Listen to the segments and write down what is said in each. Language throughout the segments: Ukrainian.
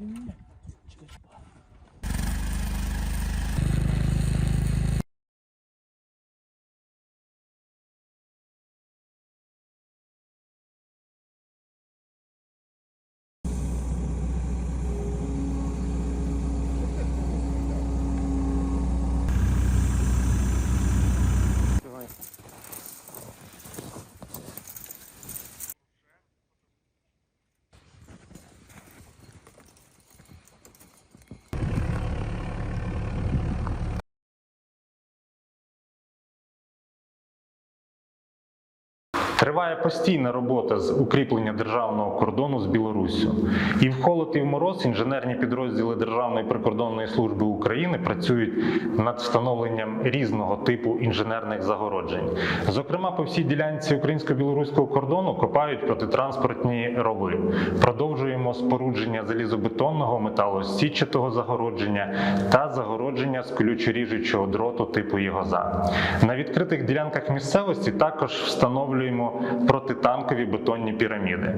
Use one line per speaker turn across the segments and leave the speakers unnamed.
嗯。
Триває постійна робота з укріплення державного кордону з Білоруссю. І в холод, і в мороз інженерні підрозділи Державної прикордонної служби України працюють над встановленням різного типу інженерних загороджень. Зокрема, по всій ділянці українсько-білоруського кордону копають протитранспортні рови. Продовжуємо спорудження залізобетонного металосічатого загородження та загородження з колючоріжучого дроту типу єгоза. На відкритих ділянках місцевості також встановлюємо протитанкові бетонні піраміди.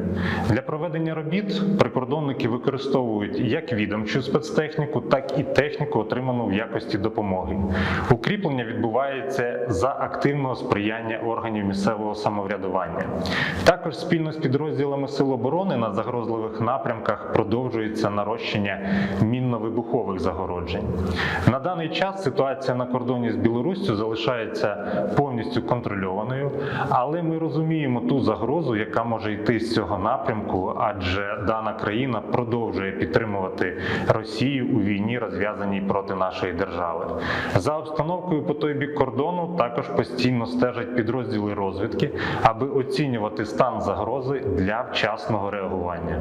Для проведення робіт прикордонники використовують як відомчу спецтехніку, так і техніку, отриману в якості допомоги. Укріплення відбувається за активного сприяння органів місцевого самоврядування. Також спільно з підрозділами Сил оборони на загрозливих напрямках продовжується нарощення мінно-вибухових загороджень. На даний час ситуація на кордоні з Білоруссю залишається повністю контрольованою, але ми розуміємо ту загрозу, яка може йти з цього напрямку, адже дана країна продовжує підтримувати Росію у війні, розв'язаній проти нашої держави. За обстановкою по той бік кордону також постійно стежать підрозділи розвідки, аби оцінювати стан загрози для вчасного реагування.